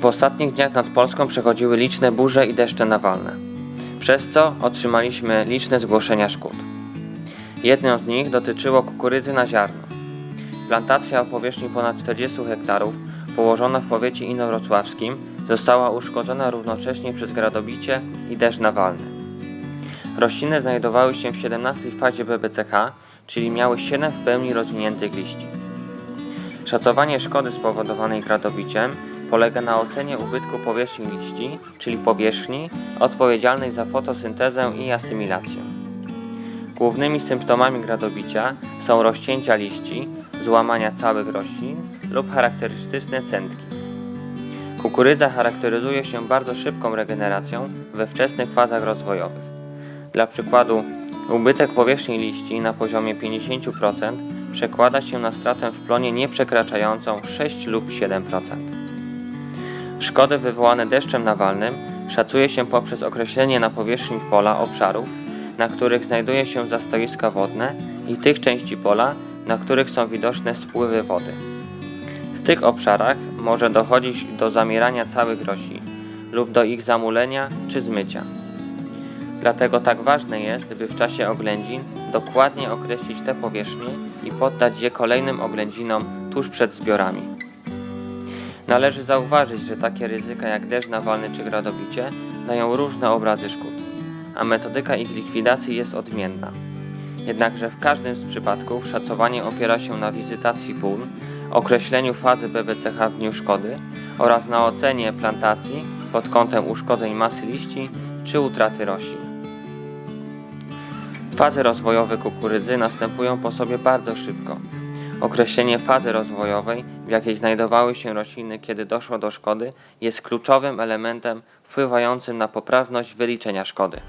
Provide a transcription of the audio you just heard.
W ostatnich dniach nad Polską przechodziły liczne burze i deszcze nawalne, przez co otrzymaliśmy liczne zgłoszenia szkód. Jedną z nich dotyczyło kukurydzy na ziarno. Plantacja o powierzchni ponad 40 hektarów, położona w powiecie inowrocławskim, została uszkodzona równocześnie przez gradobicie i deszcz nawalny. Rośliny znajdowały się w 17 fazie BBCH, czyli miały 7 w pełni rozwiniętych liści. Szacowanie szkody spowodowanej gradobiciem polega na ocenie ubytku powierzchni liści, czyli powierzchni odpowiedzialnej za fotosyntezę i asymilację. Głównymi symptomami gradobicia są rozcięcia liści, złamania całych roślin lub charakterystyczne centki. Kukurydza charakteryzuje się bardzo szybką regeneracją we wczesnych fazach rozwojowych. Dla przykładu, ubytek powierzchni liści na poziomie 50% przekłada się na stratę w plonie nie przekraczającą 6 lub 7%. Szkody wywołane deszczem nawalnym szacuje się poprzez określenie na powierzchni pola obszarów, na których znajduje się zastoiska wodne i tych części pola, na których są widoczne spływy wody. W tych obszarach może dochodzić do zamierania całych roślin lub do ich zamulenia czy zmycia. Dlatego tak ważne jest, by w czasie oględzin dokładnie określić te powierzchnie i poddać je kolejnym oględzinom tuż przed zbiorami. Należy zauważyć, że takie ryzyka jak deszcz nawalny czy gradobicie dają różne obrazy szkód, a metodyka ich likwidacji jest odmienna. Jednakże w każdym z przypadków szacowanie opiera się na wizytacji pól, określeniu fazy BBCH w dniu szkody oraz na ocenie plantacji pod kątem uszkodzeń masy liści czy utraty roślin. Fazy rozwojowe kukurydzy następują po sobie bardzo szybko. Określenie fazy rozwojowej, w jakiej znajdowały się rośliny, kiedy doszło do szkody, jest kluczowym elementem wpływającym na poprawność wyliczenia szkody.